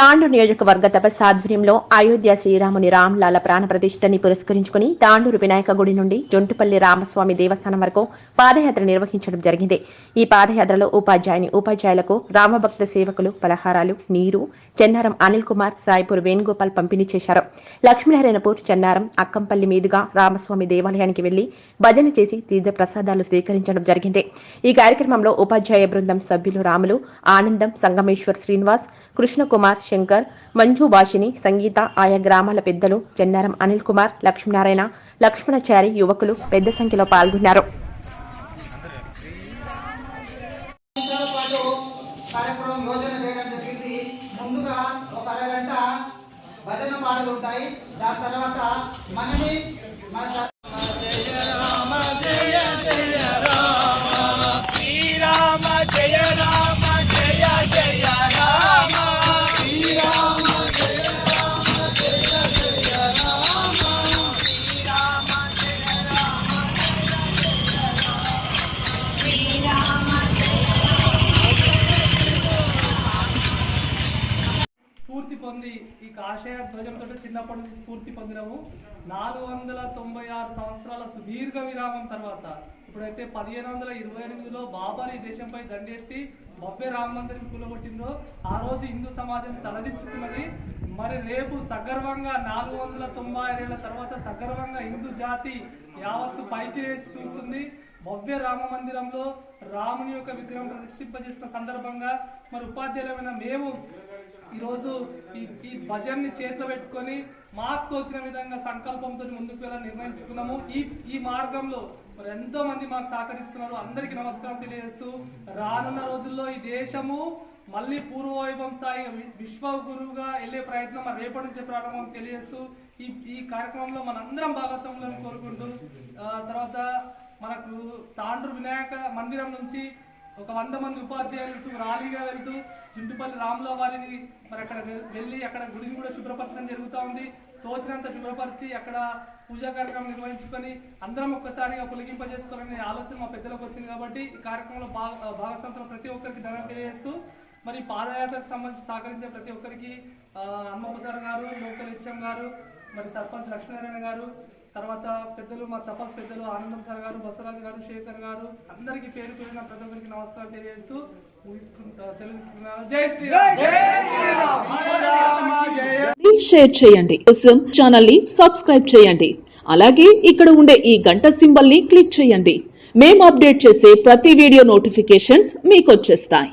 తాండూరు నియోజకవర్గ తపస్సు ఆధ్వర్యంలో అయోధ్య శ్రీరాముని రామ్లాల ప్రాణ ప్రతిష్టని పురస్కరించుకుని తాండూరు వినాయక గుడి నుండి జొంటుపల్లి రామస్వామి దేవస్థానం వరకు పాదయాత్ర నిర్వహించడం జరిగింది. ఈ పాదయాత్రలో ఉపాధ్యాయుని ఉపాధ్యాయులకు రామభక్త సేవకులు పలహారాలు నీరు చెన్నారం అనిల్ కుమార్ సాయిపూర్ వేణుగోపాల్ పంపిణీ చేశారు. లక్ష్మీనారాయణపూర్ చెన్నారం అక్కంపల్లి మీదుగా రామస్వామి దేవాలయానికి వెళ్ళి భజన చేసి తీర్థ ప్రసాదాలు స్వీకరించడం జరిగింది. ఈ కార్యక్రమంలో ఉపాధ్యాయ బృందం సభ్యులు రాములు ఆనందం సంగమేశ్వర్ శ్రీనివాస్ కృష్ణకుమార్ శంకర్ మంజు భాషిని సంగీత ఆయా గ్రామాల పెద్దలు చెన్నారం అనిల్ కుమార్ లక్ష్మీనారాయణ లక్ష్మణచారి యువకులు పెద్ద సంఖ్యలో పాల్గొన్నారు. భజన పాటలు ఉంటాయి. దాని తర్వాత మనని మన ఉంది. ఈ కాషాయ ధ్వజంతో చిన్నప్పటి నుంచి స్ఫూర్తి పొందినము. నాలుగు వందల తొంభై ఆరు సంవత్సరాల సుదీర్ఘ విరామం తర్వాత ఇప్పుడైతే పదిహేను వందల ఇరవై ఎనిమిదిలో బాబర్ ఈ దేశంపై దండెత్తి భవ్య రామ మందిరం కూలగొట్టిందో ఆ రోజు హిందూ సమాజం తలదించుకున్నది మరి రేపు సగర్వంగా నాలుగు వందల తొంభై ఏళ్ళ తర్వాత సగర్వంగా హిందూ జాతి యావత్తు పైకి లేచి చూస్తుంది. భవ్య రామ మందిరంలో రాముని యొక్క విగ్రహం ప్రతిష్ఠింపజేసిన సందర్భంగా మరి ఉపాధ్యాయులమైన మేము ఈరోజు ఈ ఈ భజన్ని చేతిలో పెట్టుకొని మాకు తోచిన విధంగా సంకల్పంతో ముందుకు వెళ్ళాలని నిర్ణయించుకున్నాము. ఈ ఈ మార్గంలో మరి ఎంతో మంది మాకు సహకరిస్తున్నారు. అందరికీ నమస్కారం తెలియజేస్తూ రానున్న రోజుల్లో ఈ దేశము మళ్ళీ పూర్వవైభవం స్థాయి విశ్వగురువుగా విశ్వ గురువుగా వెళ్ళే ప్రయత్నం మరి రేపటి నుంచి ప్రారంభం తెలియజేస్తూ ఈ ఈ కార్యక్రమంలో మనందరం భాగస్వాములను కోరుకుంటూ తర్వాత మనకు తాండ్రు వినాయక మందిరం నుంచి ఒక వంద మంది ఉపాధ్యాయులు ర్యాలీగా వెళ్తూ జుంటుపల్లి రాముల వారిని మరి అక్కడ వెళ్ళి అక్కడ గుడిని కూడా శుభ్రపరచడం జరుగుతూ ఉంది. తోచినంత శుభ్రపరిచి అక్కడ పూజా కార్యక్రమం నిర్వహించుకొని అందరం ఒక్కసారిగా పొలిగింపజేసుకోవాలనే ఆలోచన మా పెద్దలకు వచ్చింది కాబట్టి ఈ కార్యక్రమంలో భాగ భాగస్వాములు ప్రతి ఒక్కరికి ధనం తెలియజేస్తూ మరి పాదయాత్రకు సంబంధించి సహకరించే ప్రతి ఒక్కరికి ఆ, హనుమప్ప సార్ గారు లోకల్ హెచ్ఎం గారు మరి సర్పంచ్ లక్ష్మీనారాయణ గారు తర్వాత పెద్దలు మా తపస్ పెద్దలు ఆనందం సార్ గారు బసవరాజు గారు శేఖర్ గారు అందరికీ పేరు పేరున ప్రతి ఒక్కరికి నమస్కారం తెలియజేస్తూ జై శ్రీరామ్! షేర్ చేయండి. కోసం ఛానల్ని సబ్స్క్రైబ్ చేయండి. అలాగే ఇక్కడ ఉండే ఈ గంట సింబల్ని క్లిక్ చేయండి. మేము అప్డేట్ చేసే ప్రతి వీడియో నోటిఫికేషన్స్ మీకు వచ్చేస్తాయి.